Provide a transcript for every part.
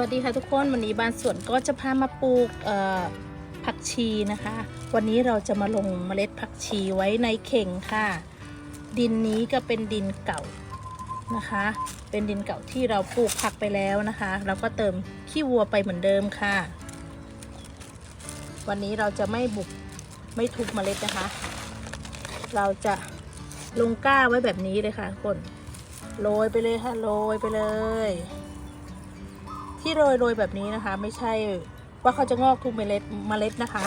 วัสดีค่ะทุกคนวันนี้บ้านสวนก็จะพามาปลูกผักชีนะคะ วันนี้เราจะมาลงเมล็ดผักชีไว้ในเข่งค่ะ ดินนี้ก็เป็นดินเก่านะคะ เป็นดินเก่าที่เราปลูกผักไปแล้วนะคะเราก็เติมขี้วัวไปเหมือนเดิมค่ะ วันนี้เราจะไม่บุกไม่ทุบเมล็ดนะคะ เราจะลงก้าไว้แบบนี้เลยค่ะทุกคนโรยไปเลยค่ะโรยไปเลย ที่โรยโรยแบบนี้นะคะ ไม่ใช่ว่าเขาจะงอกทุกเมล็ดเมล็ดนะคะ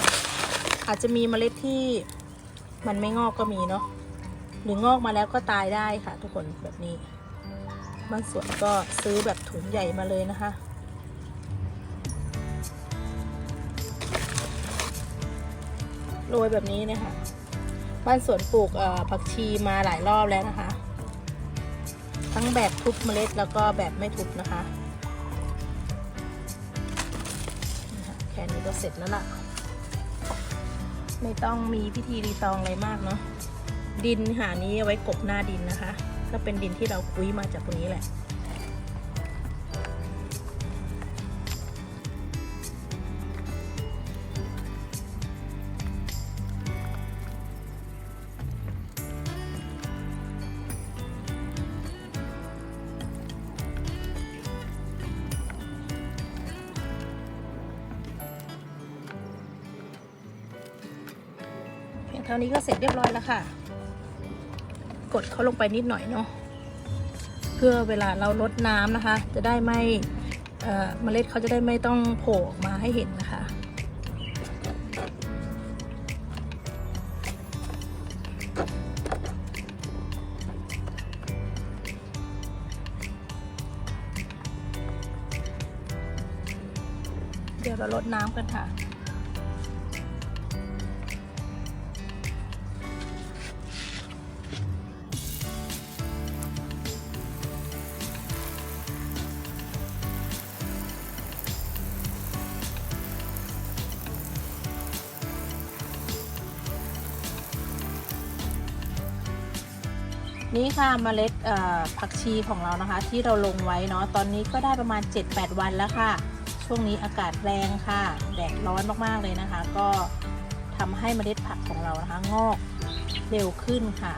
อาจจะมีเมล็ดที่มันไม่งอกก็มีเนาะหรืองอกมาแล้วก็ตายได้ค่ะ ทุกคนแบบนี้บางส่วนก็ซื้อแบบถุงใหญ่มาเลยนะคะ โรยแบบนี้นะคะบ้านสวนปลูกผักชีมาหลายรอบแล้วนะคะ ทั้งแบบทุบเมล็ดแล้วก็แบบไม่ทุบนะคะ ค่นี้ก็เสร็จแล้วล่ะ ไม่ต้องมีพิธีรีตองอะไรมากเนาะดินหานี้เอาไว้กบหน้าดินนะคะ ก็เป็นดินที่เราคุ้ยมาจากตรงนี้แหละ ท่านี้ก็เสร็จเรียบร้อยแล้วค่ะ กดเขาลงไปนิดหน่อยเนาะเพื่อเวลาเราลดน้ำนะคะ จะได้ไม่เมล็ดเขาจะได้ไม่ต้องโผล่ออกมาให้เห็นนะคะ เดี๋ยวเราลดน้ำกันค่ะ นี่ค่ะเมล็ดผักชีของเรานะคะ ที่เราลงไว้เนาะตอนนี้ก็ได้ประมาณ 7-8 วันแล้วค่ะ ช่วงนี้อากาศแรงค่ะแดดร้อนมากๆเลยนะคะ ก็ทำให้เมล็ดผักของเรานะคะงอกเร็วขึ้นค่ะ